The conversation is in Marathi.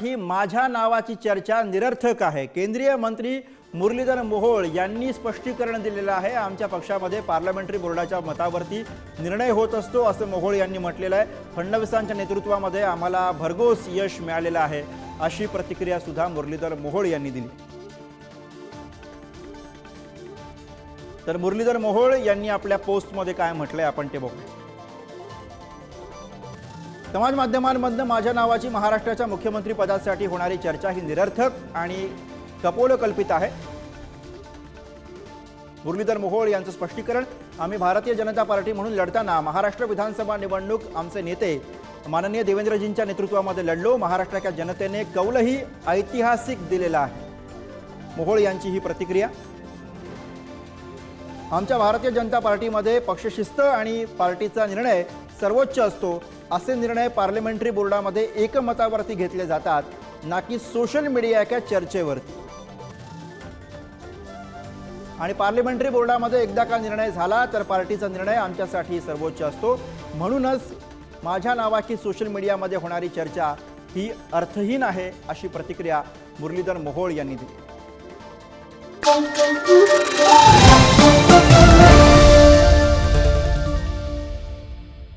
ही माझ्या नावाची चर्चा निरर्थक आहे. केंद्रीय मंत्री मुरलीधर मोहोळ यांनी स्पष्टीकरण दिलेलं आहे. आमच्या पक्षामध्ये पार्लमेंटरी बोर्डाच्या मतावरती निर्णय होत असतो असं मोहोळ यांनी म्हटलेलं आहे. फडणवीसांच्या नेतृत्वामध्ये आम्हाला भरघोस यश मिळालेलं आहे अशी प्रतिक्रिया सुद्धा मुरलीधर मोहोळ यांनी दिली. तर मुरलीधर मोहोळ यांनी आपल्या पोस्टमध्ये काय म्हटलंय आपण ते बघू समाज माध्यमांमधनं माझ्या नावाची महाराष्ट्राच्या मुख्यमंत्री पदासाठी होणारी चर्चा ही निरर्थक आणि कपोलकल्पित आहे. मुरलीधर मोहोळ यांचं स्पष्टीकरण आम्ही भारतीय जनता पार्टी म्हणून लढताना महाराष्ट्र विधानसभा निवडणूक आमचे नेते माननीय देवेंद्रजींच्या नेतृत्वामध्ये लढलो महाराष्ट्राच्या जनतेने कौलही ऐतिहासिक दिलेला आहे. मोहोळ यांची ही प्रतिक्रिया. आमच्या भारतीय जनता पार्टीमध्ये पक्षशिस्त आणि पार्टीचा निर्णय सर्वोच्च असतो. असे निर्णय पार्लमेंटरी बोर्डामध्ये एकमतावरती घेतले जातात. ना की सोशल मीडियाच्या चर्चेवरती. आणि पार्लमेंटरी बोर्डामध्ये एकदा का निर्णय झाला तर पार्टीचा निर्णय आमच्यासाठी सर्वोच्च असतो. म्हणूनच माझ्या नावाची सोशल मीडियामध्ये होणारी चर्चा ही अर्थहीन आहे अशी प्रतिक्रिया मुरलीधर मोहोळ यांनी दिली.